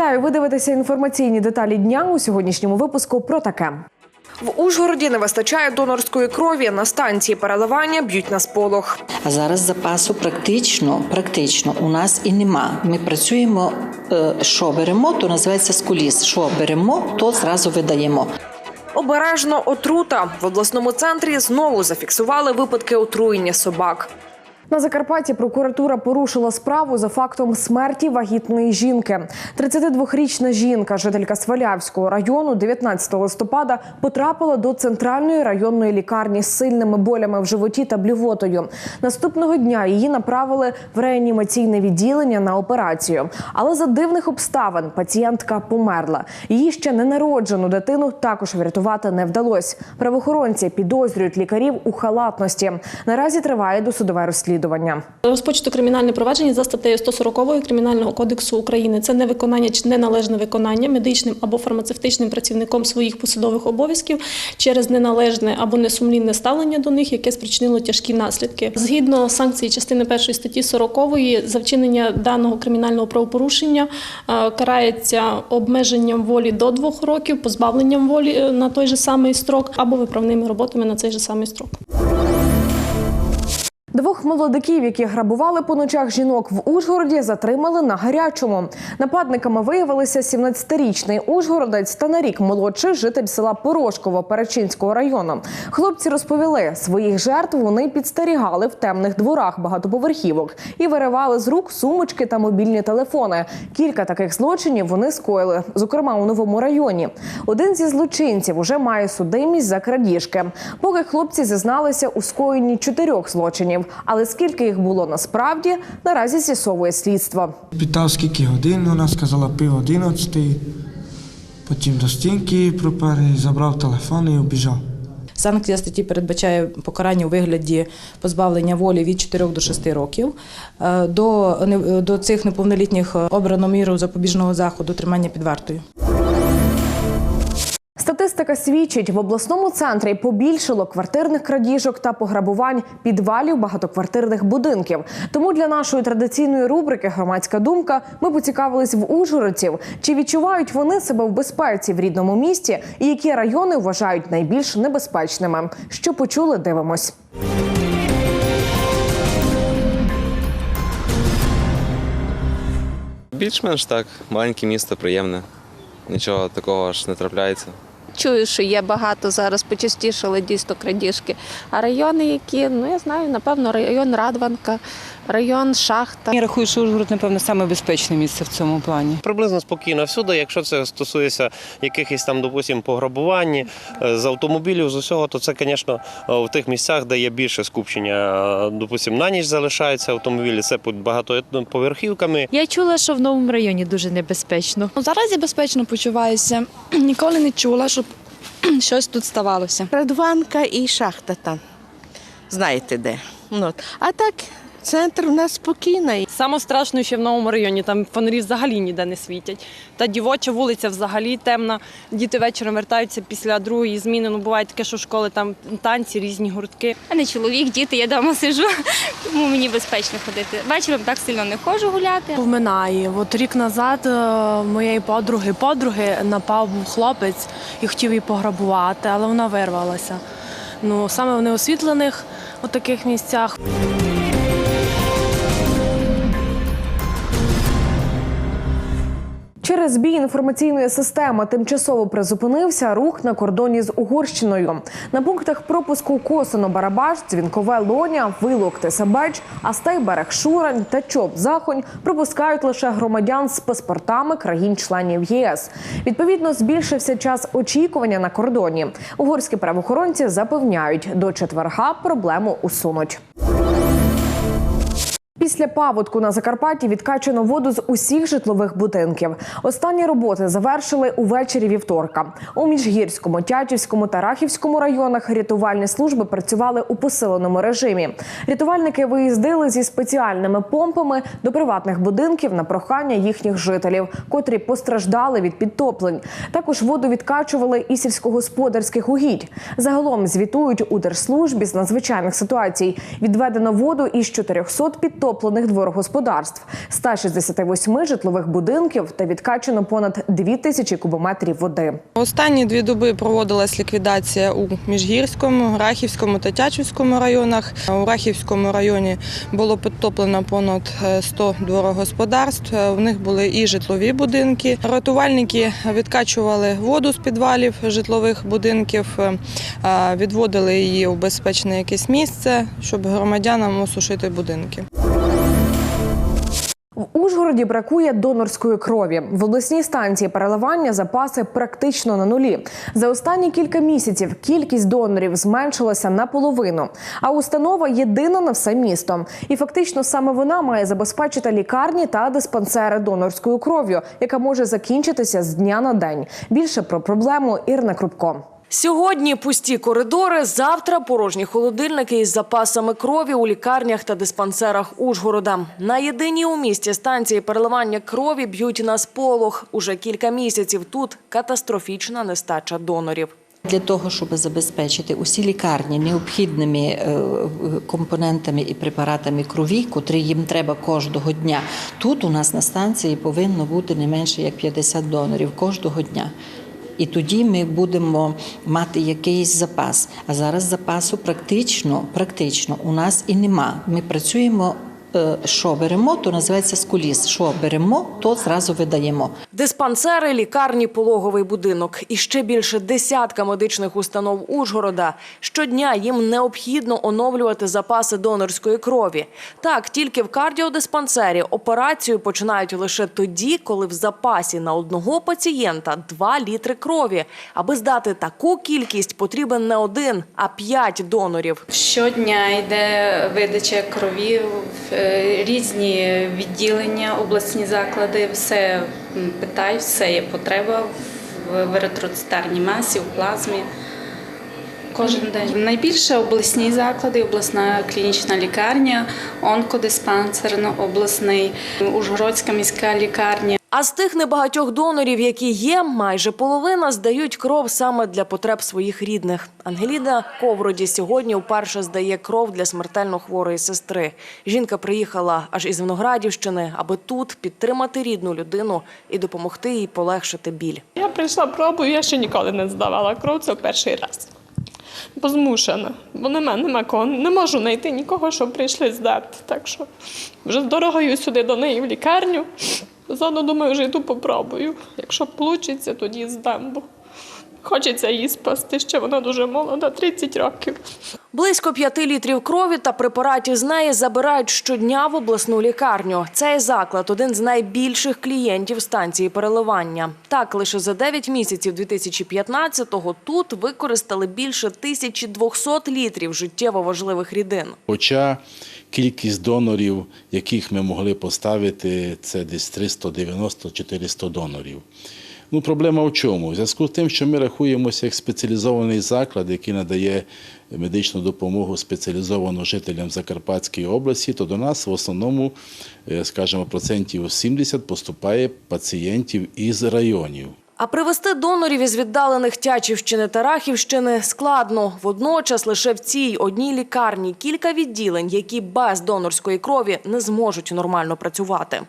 Вітаю! Ви дивитеся інформаційні деталі дня у сьогоднішньому випуску про таке. В Ужгороді не вистачає донорської крові. На станції переливання б'ють на сполох. А зараз запасу практично, практично у нас і нема. Ми працюємо, е, що беремо, то називається скуліс. Що беремо, то зразу видаємо. Обережно отрута в обласному центрі знову зафіксували випадки отруєння собак. На Закарпатті прокуратура порушила справу за фактом смерті вагітної жінки. 32-річна жінка, жителька Свалявського району, 19 листопада потрапила до центральної районної лікарні з сильними болями в животі та блювотою. Наступного дня її направили в реанімаційне відділення на операцію. Але за дивних обставин пацієнтка померла. Її ще ненароджену дитину також врятувати не вдалося. Правоохоронці підозрюють лікарів у халатності. Наразі триває досудове розслідування. Розпочато кримінальне провадження за статтею 140 Кримінального кодексу України. Це невиконання чи неналежне виконання медичним або фармацевтичним працівником своїх посадових обов'язків через неналежне або несумлінне ставлення до них, яке спричинило тяжкі наслідки. Згідно санкції частини 1 статті 40 за вчинення даного кримінального правопорушення карається обмеженням волі до двох років, позбавленням волі е, на той же самий строк або виправними роботами на цей же самий строк. Двох молодиків, які грабували по ночах жінок в Ужгороді, затримали на гарячому. Нападниками виявилися 17-річний ужгородець та на рік молодший житель села Порошково Перечинського району. Хлопці розповіли, своїх жертв вони підстерігали в темних дворах багатоповерхівок і виривали з рук сумочки та мобільні телефони. Кілька таких злочинів вони скоїли, зокрема у новому районі. Один зі злочинців уже має судимість за крадіжки. Поки хлопці зізналися у скоєнні чотирьох злочинів. Але скільки їх було насправді, наразі з'ясовує слідство. Питав, скільки годин, вона сказала пів одинадцятої. Потім до стінки пропер, забрав телефон і обіжав. Санкція статті передбачає покарання у вигляді позбавлення волі від 4 до 6 років. Е, До, до цих неповнолітніх обрано міру запобіжного заходу тримання під вартою. Статистика свідчить, в обласному центрі побільшало квартирних крадіжок та пограбувань підвалів багатоквартирних будинків. Тому для нашої традиційної рубрики Громадська думка ми поцікавились в ужгородців, чи відчувають вони себе в безпеці в рідному місті і які райони вважають найбільш небезпечними. Що почули, дивимось. Більш-менш так. Маленьке місто, приємне. Нічого такого ж не трапляється. Чую, що є багато зараз, почастішали дійсно крадіжки. А райони, які, ну я знаю, напевно, район Радванка, район Шахта. Я рахую, що Ужгород, напевно, саме безпечне місце в цьому плані. Приблизно спокійно всюди. Якщо це стосується якихось там, допустимо, пограбувань е, з автомобілів, з усього, то це, звісно, в тих місцях, де є більше скупчення. Е, Допустимо, на ніч залишаються автомобілі, це під багатоповерхівками. Я чула, що в новому районі дуже небезпечно. Ну, зараз я безпечно почуваюся. Ніколи не чула, щоб щось тут ставалося. Радванка і шахта там. Знаєте де. Ну. А так, центр у нас спокійний. Саме страшно ще в новому районі, там фонарі взагалі ніде не світять. Та дівоча вулиця взагалі темна. Діти вечором вертаються після другої зміни. Ну буває таке, що школи там танці, різні гуртки. А не чоловік, діти, я вдома сиджу, тому мені безпечно ходити. Вечором так сильно не ходжу гуляти. Повминає. От рік назад е, моєї подруги подруги напав був хлопець і хотів її пограбувати, але вона вирвалася. Ну саме в неосвітлених у таких місцях. Через збій інформаційної системи тимчасово призупинився рух на кордоні з Угорщиною. На пунктах пропуску Косино Барабаш, Дзвінкове Лоня, Вилок Тесабеч, Астей Берег Шурань та Чоп Захонь пропускають лише громадян з паспортами країн-членів ЄС. Відповідно, збільшився час очікування на кордоні. Угорські правоохоронці запевняють, до четверга проблему усунуть. Після паводку на Закарпатті відкачано воду з усіх житлових будинків. Останні роботи завершили увечері вівторка. У Міжгірському, Тячівському та Рахівському районах рятувальні служби працювали у посиленому режимі. Рятувальники виїздили зі спеціальними помпами до приватних будинків на прохання їхніх жителів, котрі постраждали від підтоплень. Також воду відкачували і сільськогосподарських угідь. Загалом звітують у держслужбі з надзвичайних ситуацій. Відведено воду із 400 підтоплених підтоплених дворогосподарств, 168 житлових будинків та відкачано понад 2 тисячі кубометрів води. Останні дві доби проводилась ліквідація у Міжгірському, Рахівському та Тячівському районах. У Рахівському районі було підтоплено понад е, 100 дворогосподарств. Е, В них були і житлові будинки. Рятувальники відкачували воду з підвалів житлових будинків, е, е, відводили її у безпечне якесь місце, щоб громадянам осушити будинки. В Ужгороді бракує донорської крові. В обласній станції переливання запаси практично на нулі. За останні кілька місяців кількість донорів зменшилася наполовину. А установа єдина на все місто. І фактично саме вона має забезпечити лікарні та диспансери донорською кров'ю, яка може закінчитися з дня на день. Більше про проблему Ірина Крупко. Сьогодні пусті коридори, завтра порожні холодильники із запасами крові у лікарнях та диспансерах Ужгорода. На єдиній у місті станції переливання крові б'ють на сполох. Уже кілька місяців тут катастрофічна нестача донорів. Для того, щоб забезпечити усі лікарні необхідними е, компонентами і препаратами крові, котрі їм треба кожного дня, тут у нас на станції повинно бути не менше як 50 донорів кожного дня. І тоді ми будемо мати якийсь запас. А зараз запасу практично, практично у нас і нема. Ми працюємо. Е, Що беремо, то називається скуліс. Що беремо, то зразу видаємо. Диспансери, лікарні, пологовий будинок і ще більше десятка медичних установ Ужгорода. Щодня їм необхідно оновлювати запаси донорської крові. Так, тільки в кардіодиспансері операцію починають лише тоді, коли в запасі на одного пацієнта 2 літри крові. Аби здати таку кількість, потрібен не один, а п'ять донорів. Щодня йде видача крові в е, різні відділення, обласні заклади. Все питай, все є потреба в еритроцитарній масі, в плазмі. Кожен день найбільше обласні заклади, обласна клінічна лікарня, онкодиспансер обласний, Ужгородська міська лікарня. А з тих небагатьох донорів, які є, майже половина здають кров саме для потреб своїх рідних. Ангеліна Ковроді сьогодні вперше здає кров для смертельно хворої сестри. Жінка приїхала аж із Виноградівщини, аби тут підтримати рідну людину і допомогти їй полегшити біль. Я прийшла пробую, я ще ніколи не здавала кров, це перший раз. Бо змушена, бо нема, нема кого, не можу знайти нікого, щоб прийшли здати. Так що вже дорогою сюди до неї в лікарню. Заодно думаю, вже йду попробую. Якщо вийде, тоді здам, хочеться її спасти, ще вона дуже молода, 30 років. Близько п'яти літрів крові та препаратів з неї забирають щодня в обласну лікарню. Цей заклад один з найбільших клієнтів станції переливання. Так, лише за 9 місяців 2015-го тут використали більше 1200 літрів життєво важливих рідин. Хоча кількість донорів, яких ми могли поставити, це десь 390-400 донорів. Ну, проблема в чому? В зв'язку з тим, що ми рахуємося як спеціалізований заклад, який надає медичну допомогу спеціалізовану жителям Закарпатської області, то до нас в основному, е, скажімо, процентів 70 поступає пацієнтів із районів. А привезти донорів із віддалених Тячівщини та Рахівщини складно. Водночас лише в цій одній лікарні кілька відділень, які без донорської крові не зможуть нормально працювати.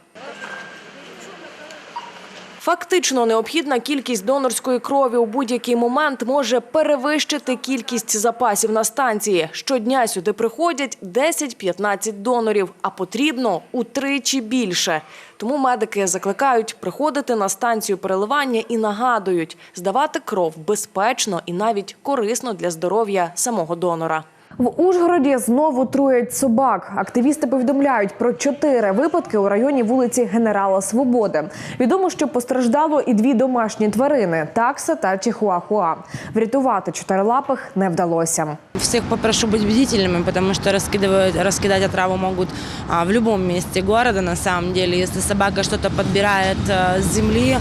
Фактично необхідна кількість донорської крові у будь-який момент може перевищити кількість запасів на станції. Щодня сюди приходять 10-15 донорів, а потрібно утричі більше. Тому медики закликають приходити на станцію переливання і нагадують, здавати кров безпечно і навіть корисно для здоров'я самого донора. В Ужгороді знову труять собак. Активісти повідомляють про чотири випадки у районі вулиці Генерала Свободи. Відомо, що постраждало і дві домашні тварини такса та чихуахуа. Врятувати чотирилапих не вдалося. Всех попрошу быть бдительными, потому что раскидывают, раскидать отраву могут а, в любом месте города на самом деле. Если собака что-то подбирает а, с земли,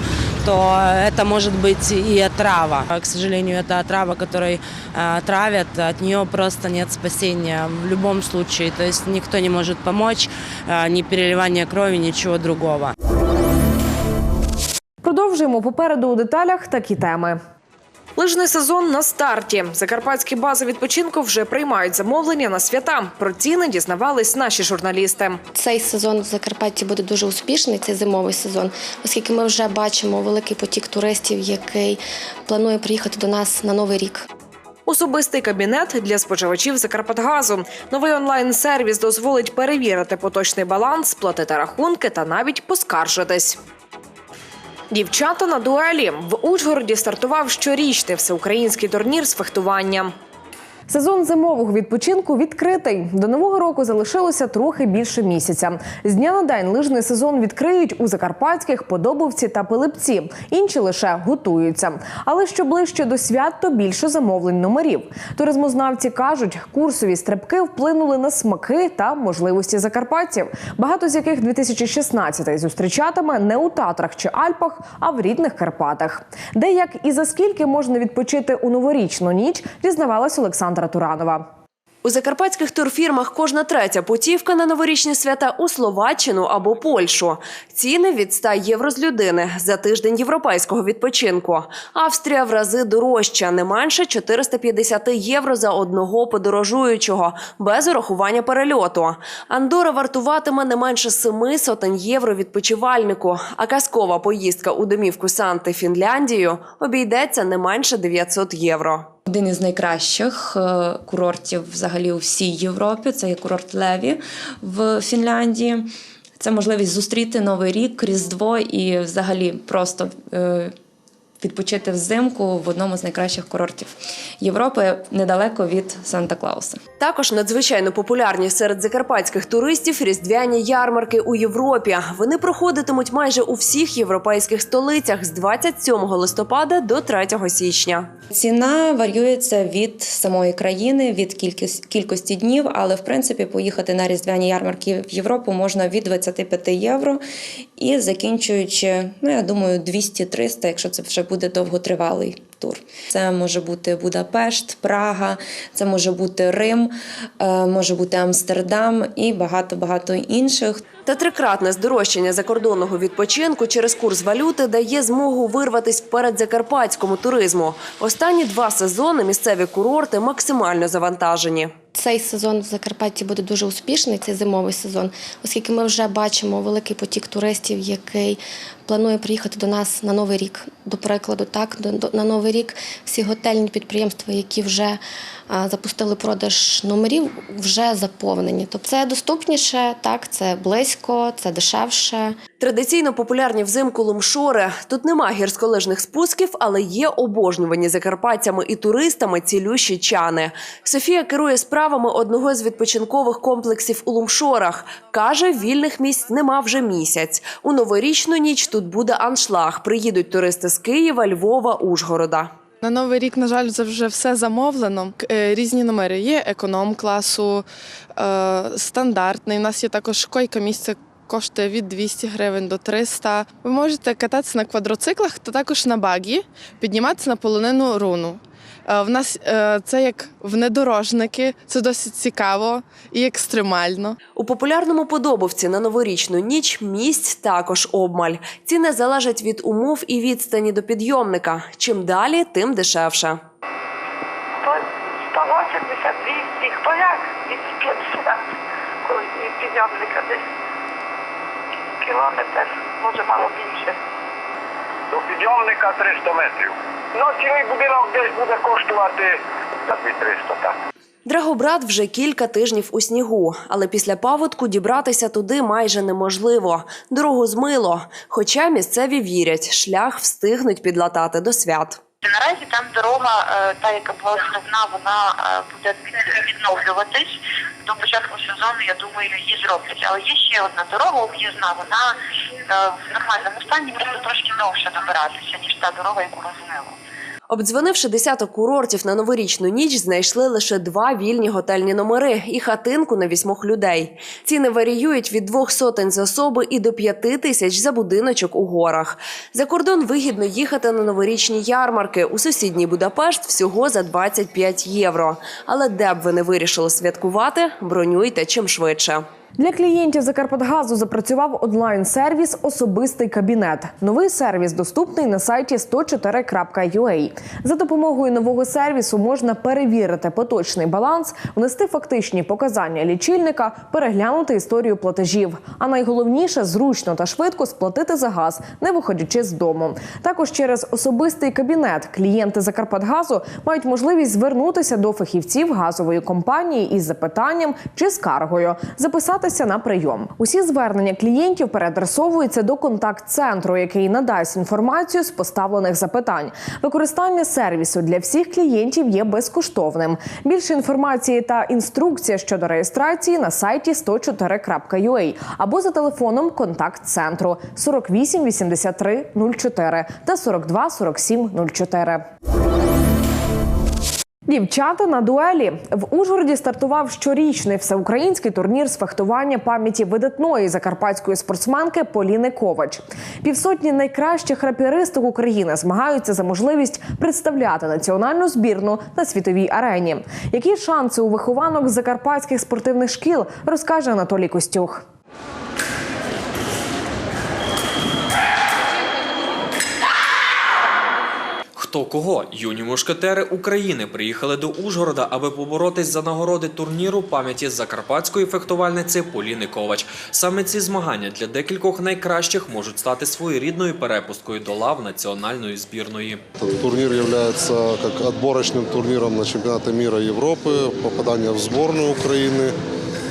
то это может быть и отрава. А, К сожалению, это отрава, которой а, травят, от нее просто нет спасения в любом случае. То есть никто не может помочь, ни переливание крови, ничего другого. Продовжуємо попереду у деталях такі теми. Лижний сезон на старті. Закарпатські бази відпочинку вже приймають замовлення на свята. Про ціни дізнавались наші журналісти. Цей сезон в Закарпатті буде дуже успішний, цей зимовий сезон, оскільки ми вже бачимо великий потік туристів, який планує приїхати до нас на новий рік. Особистий кабінет для споживачів Закарпатгазу. Новий онлайн-сервіс дозволить перевірити поточний баланс, сплатити рахунки та навіть поскаржитись. Дівчата на дуелі в Ужгороді стартував щорічний всеукраїнський турнір з фехтування. Сезон зимового відпочинку відкритий. До нового року залишилося трохи більше місяця. З дня на день лижний сезон відкриють у Закарпатських, Подобовці та Пилипці. Інші лише готуються. Але що ближче до свят, то більше замовлень номерів. Туризмознавці кажуть, курсові стрибки вплинули на смаки та можливості закарпатців, багато з яких 2016 зустрічатиме не у Татрах чи Альпах, а в рідних Карпатах. Де як і за скільки можна відпочити у новорічну ніч, дізнавалась Олександра Туранова. У закарпатських турфірмах кожна третя путівка на новорічні свята у Словаччину або Польщу. Ціни від 100 євро з людини за тиждень європейського відпочинку. Австрія в рази дорожча, не менше 450 євро за одного подорожуючого, без урахування перельоту. Андора вартуватиме не менше 7 сотень євро відпочивальнику, а казкова поїздка у домівку Санти Фінляндію обійдеться не менше 900 євро. Один із найкращих е, курортів взагалі у всій Європі. Це є курорт Леві в Фінляндії. Це можливість зустріти Новий рік, Різдво і взагалі просто е, відпочити взимку в одному з найкращих курортів Європи недалеко від Санта-Клауса. Також надзвичайно популярні серед закарпатських туристів різдвяні ярмарки у Європі. Вони проходитимуть майже у всіх європейських столицях з 27 листопада до 3 січня. Ціна варіюється від самої країни, від кількості днів, але в принципі поїхати на різдвяні ярмарки в Європу можна від 25 євро і закінчуючи, ну я думаю, 200-300, якщо це вже буде довготривалий тур. Це може бути Будапешт, Прага, це може бути Рим, е, може бути Амстердам і багато багато інших. Та трикратне здорожчання закордонного відпочинку через курс валюти дає змогу вирватись вперед закарпатському туризму. Останні два сезони місцеві курорти максимально завантажені. Цей сезон в Закарпатті буде дуже успішний, цей зимовий сезон, оскільки ми вже бачимо великий потік туристів, який планує приїхати до нас на новий рік. До прикладу, так на новий рік всі готельні підприємства, які вже запустили продаж номерів, вже заповнені. Тобто це доступніше, так це близько, це дешевше. Традиційно популярні взимку лумшори. Тут нема гірськолижних спусків, але є обожнювані закарпатцями і туристами цілющі чани. Софія керує справами одного з відпочинкових комплексів у Лумшорах. Каже, вільних місць нема вже місяць. У новорічну ніч тут буде аншлаг. Приїдуть туристи з Києва, Львова, Ужгорода. На новий рік, на жаль, вже все замовлено. Е, Різні номери є економ класу, е, стандартний. У нас є також койка місце. Коштує від 200 гривень до 300. Ви можете кататися на квадроциклах та також на багі, підніматися на полонину руну. Е, В нас е, це як внедорожники, це досить цікаво і екстремально. У популярному подобовці на новорічну ніч місць також обмаль. Ціни залежать від умов і відстані до підйомника. Чим далі, тим дешевше. 180, 200, хто як? 250, коли від підйомника десь кілометр, може мало більше. До підйомника 300 метрів. Ну, цілий будинок десь буде коштувати за 300, так. Драгобрат вже кілька тижнів у снігу, але після паводку дібратися туди майже неможливо. Дорогу змило. Хоча місцеві вірять, шлях встигнуть підлатати до свят. Наразі там дорога, е, та яка була складна, вона е, буде відновлюватись. До початку сезону, я думаю, її зроблять. Але є ще одна дорога об'їзна, вона е, в нормальному стані, просто трошки довше добиратися, ніж та дорога, яку розмило. Обдзвонивши десяток курортів на новорічну ніч, знайшли лише два вільні готельні номери і хатинку на вісьмох людей. Ціни варіюють від двох сотень за особи і до п'яти тисяч за будиночок у горах. За кордон вигідно їхати на новорічні ярмарки. У сусідній Будапешт всього за 25 євро. Але де б ви не вирішили святкувати, бронюйте чим швидше. Для клієнтів Закарпатгазу запрацював онлайн-сервіс Особистий кабінет. Новий сервіс доступний на сайті 104.ua. За допомогою нового сервісу можна перевірити поточний баланс, внести фактичні показання лічильника, переглянути історію платежів. А найголовніше зручно та швидко сплатити за газ, не виходячи з дому. Також через особистий кабінет клієнти Закарпатгазу мають можливість звернутися до фахівців газової компанії із запитанням чи скаргою, записатися на прийом. Усі звернення клієнтів переадресовуються до контакт-центру, який надасть інформацію з поставлених запитань. Використання сервісу для всіх клієнтів є безкоштовним. Більше інформації та інструкція щодо реєстрації на сайті 104.ua або за телефоном контакт-центру 48 83 04 та 42 47 04. Дівчата на дуелі в Ужгороді стартував щорічний всеукраїнський турнір з фехтування пам'яті видатної закарпатської спортсменки Поліни Ковач. Півсотні найкращих рапіристок України змагаються за можливість представляти національну збірну на світовій арені. Які шанси у вихованок закарпатських спортивних шкіл розкаже Анатолій Костюх. Хто кого? Юні мушкетери України приїхали до Ужгорода, аби поборотись за нагороди турніру пам'яті закарпатської фехтувальниці Поліни Ковач. Саме ці змагання для декількох найкращих можуть стати своєрідною перепусткою до лав національної збірної. Этот турнир является как отборочным турниром на чемпионаты мира и Европы, попадание в сборную Украины.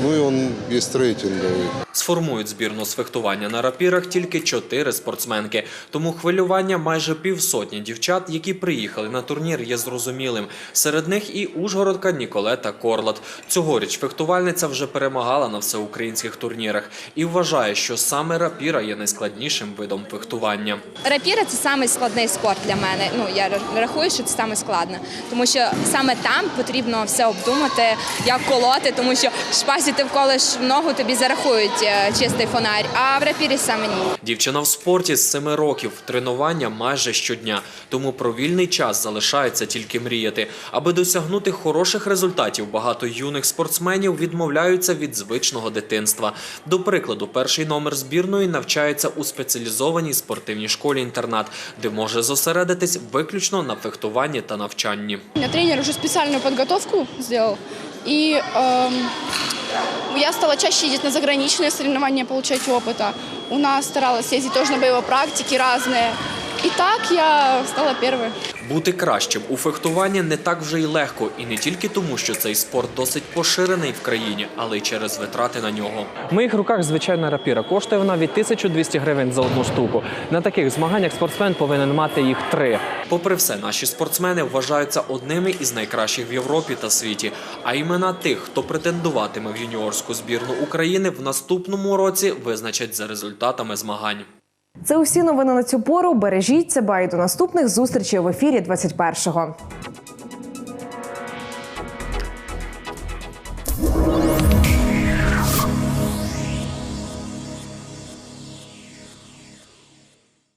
Ну и он есть рейтинговый. Сформують збірну з фехтування на рапірах тільки чотири спортсменки. Тому хвилювання майже півсотні дівчат, які приїхали на турнір, є зрозумілим. Серед них і ужгородка Ніколета Корлат. Цьогоріч фехтувальниця вже перемагала на всеукраїнських турнірах і вважає, що саме рапіра є найскладнішим видом фехтування. Рапіра це самий складний спорт для мене. Ну я рахую, що це саме складне, тому що саме там потрібно все обдумати, як колоти, тому що шпасі ти вколиш ногу, тобі зарахують чистий фонарь, а в рапірі саме ні. Дівчина в спорті з 7 років, тренування майже щодня. Тому про вільний час залишається тільки мріяти. Аби досягнути хороших результатів, багато юних спортсменів відмовляються від звичного дитинства. До прикладу, перший номер збірної навчається у спеціалізованій спортивній школі-інтернат, де може зосередитись виключно на фехтуванні та навчанні. Тренер уже специальную подготовку сделал. И эм, я стала чаще ездить на заграничные соревнования, получать опыта. У нас старалась ездить тоже на боевой практике разные. И так я стала первой. Бути кращим у фехтуванні не так вже й легко, і не тільки тому, що цей спорт досить поширений в країні, але й через витрати на нього. В моїх руках звичайна рапіра. Коштує вона від 1200 гривень за одну штуку. На таких змаганнях спортсмен повинен мати їх три. Попри все, наші спортсмени вважаються одними із найкращих в Європі та світі. А імена тих, хто претендуватиме в юніорську збірну України, в наступному році визначать за результатами змагань. Це усі новини на цю пору. Бережіть себе і до наступних зустрічей в ефірі 21-го.